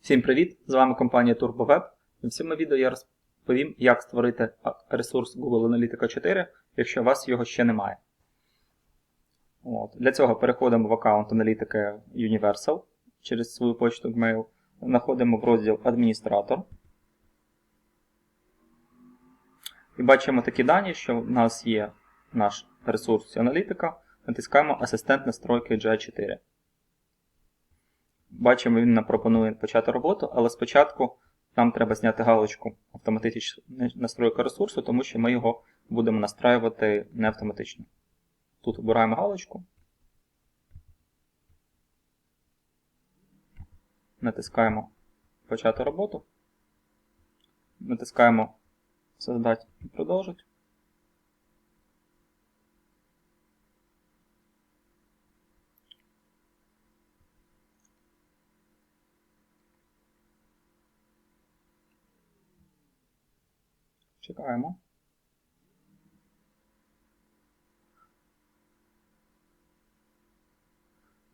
Всім привіт! З вами компанія TurboWeb. І в цьому відео я розповім, як створити ресурс Google Analytica 4, якщо у вас його ще немає. От. Для цього переходимо в аккаунт аналітики Universal через свою почту Gmail. Знаходимо в розділ Адміністратор. І бачимо такі дані, що в нас є наш ресурс аналітика. Натискаємо Асистент настройки GA4. Бачимо, він нам пропонує почати роботу, але спочатку нам треба зняти галочку автоматична настройка ресурсу, тому що ми його будемо настраювати не автоматично. Тут обираємо галочку. Натискаємо Почати роботу. Натискаємо Создати і продовжити. Чекаємо.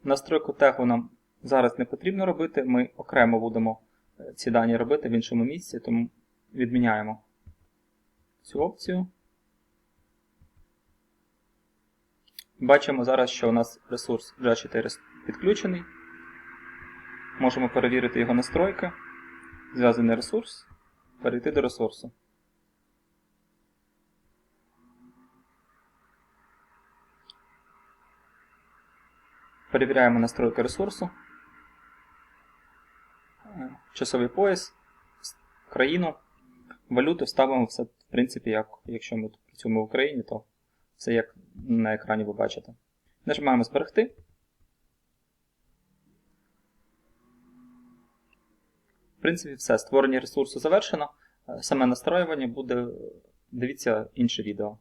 Настройку тегу нам зараз не потрібно робити, ми окремо будемо е, ці дані робити в іншому місці, тому відміняємо цю опцію. Бачимо зараз, що у нас ресурс GA4 підключений. Можемо перевірити його настройки. Зв'язаний ресурс, перейти до ресурсу. Перевіряємо настройки ресурсу. Е, Часовий пояс, країну, валюту ставимо все, в принципі, як якщо ми тут працюємо в Україні, то все як на екрані ви бачите. Нажимаємо зберегти. В принципі, все. Створення ресурсу завершено. Е, Саме настроювання буде, дивіться інше відео.